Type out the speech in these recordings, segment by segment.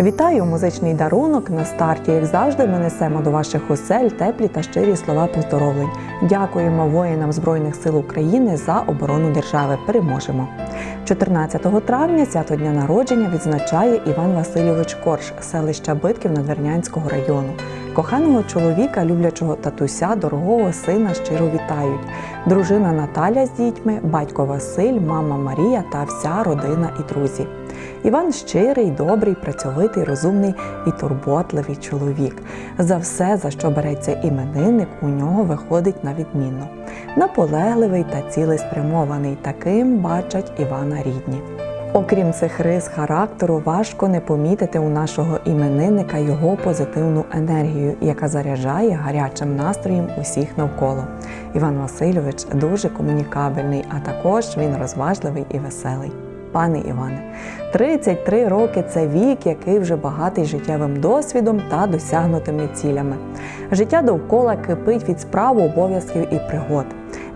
Вітаю музичний дарунок на старті. Як завжди, ми несемо до ваших осель теплі та щирі слова поздоровлень. Дякуємо воїнам Збройних сил України за оборону держави. Переможемо. 14 травня свято дня народження відзначає Іван Васильович Корж, селища Битків Надвірнянського району. Коханого чоловіка, люблячого татуся, дорогого сина щиро вітають. Дружина Наталя з дітьми, батько Василь, мама Марія та вся родина і друзі. Іван щирий, добрий, працьовитий, розумний і турботливий чоловік. За все, за що береться іменинник, у нього виходить на відмінно. Наполегливий та цілеспрямований, таким бачать Івана рідні. Окрім цих рис характеру, важко не помітити у нашого іменинника його позитивну енергію, яка заряджає гарячим настроєм усіх навколо. Іван Васильович дуже комунікабельний, а також він розважливий і веселий. Пане Іване, 33 роки це вік, який вже багатий життєвим досвідом та досягнутими цілями. Життя довкола кипить від справ, обов'язків і пригод.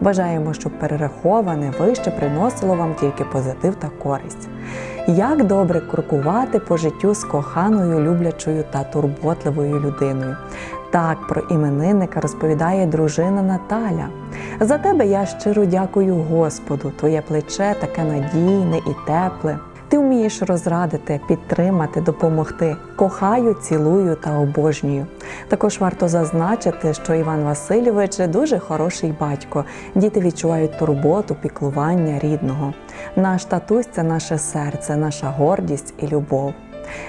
Бажаємо, щоб перераховане вище приносило вам тільки позитив та користь. Як добре крокувати по життю з коханою, люблячою та турботливою людиною. Так про іменинника розповідає дружина Наталя. За тебе я щиро дякую Господу. Твоє плече таке надійне і тепле. Ти вмієш розрадити, підтримати, допомогти. Кохаю, цілую та обожнюю. Також варто зазначити, що Іван Васильович дуже хороший батько. Діти відчувають турботу, піклування рідного. Наш татусь це наше серце, наша гордість і любов.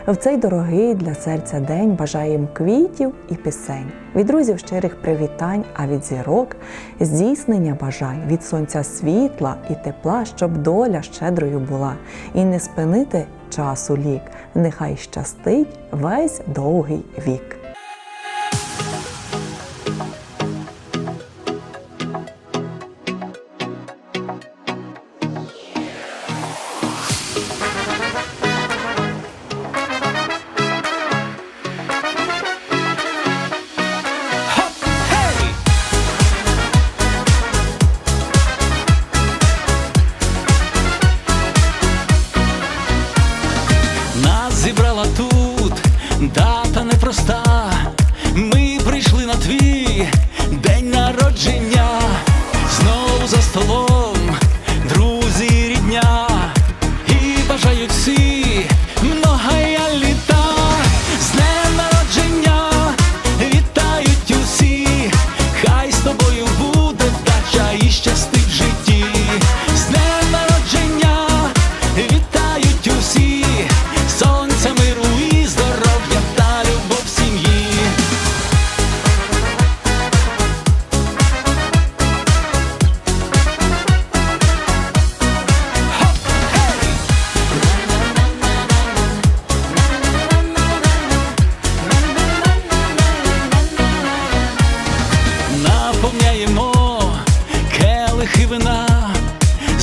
В цей дорогий для серця день бажаємо квітів і пісень, від друзів щирих привітань, а від зірок здійснення бажань, від сонця світла і тепла, щоб доля щедрою була, і не спинити часу лік. Нехай щастить весь довгий вік. зростає.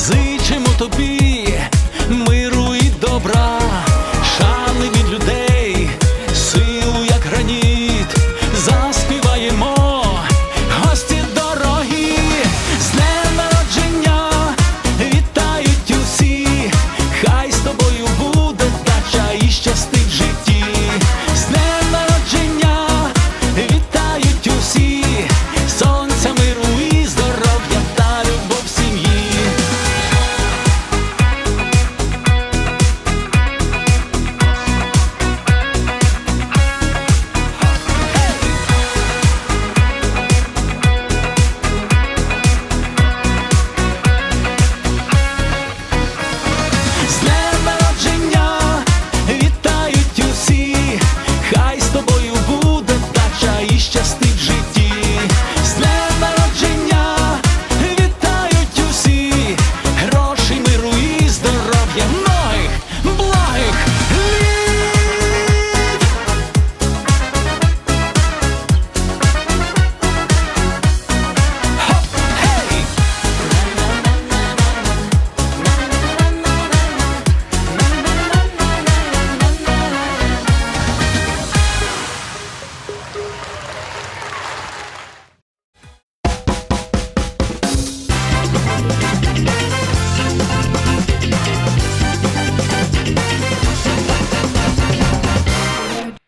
зичимо тобі.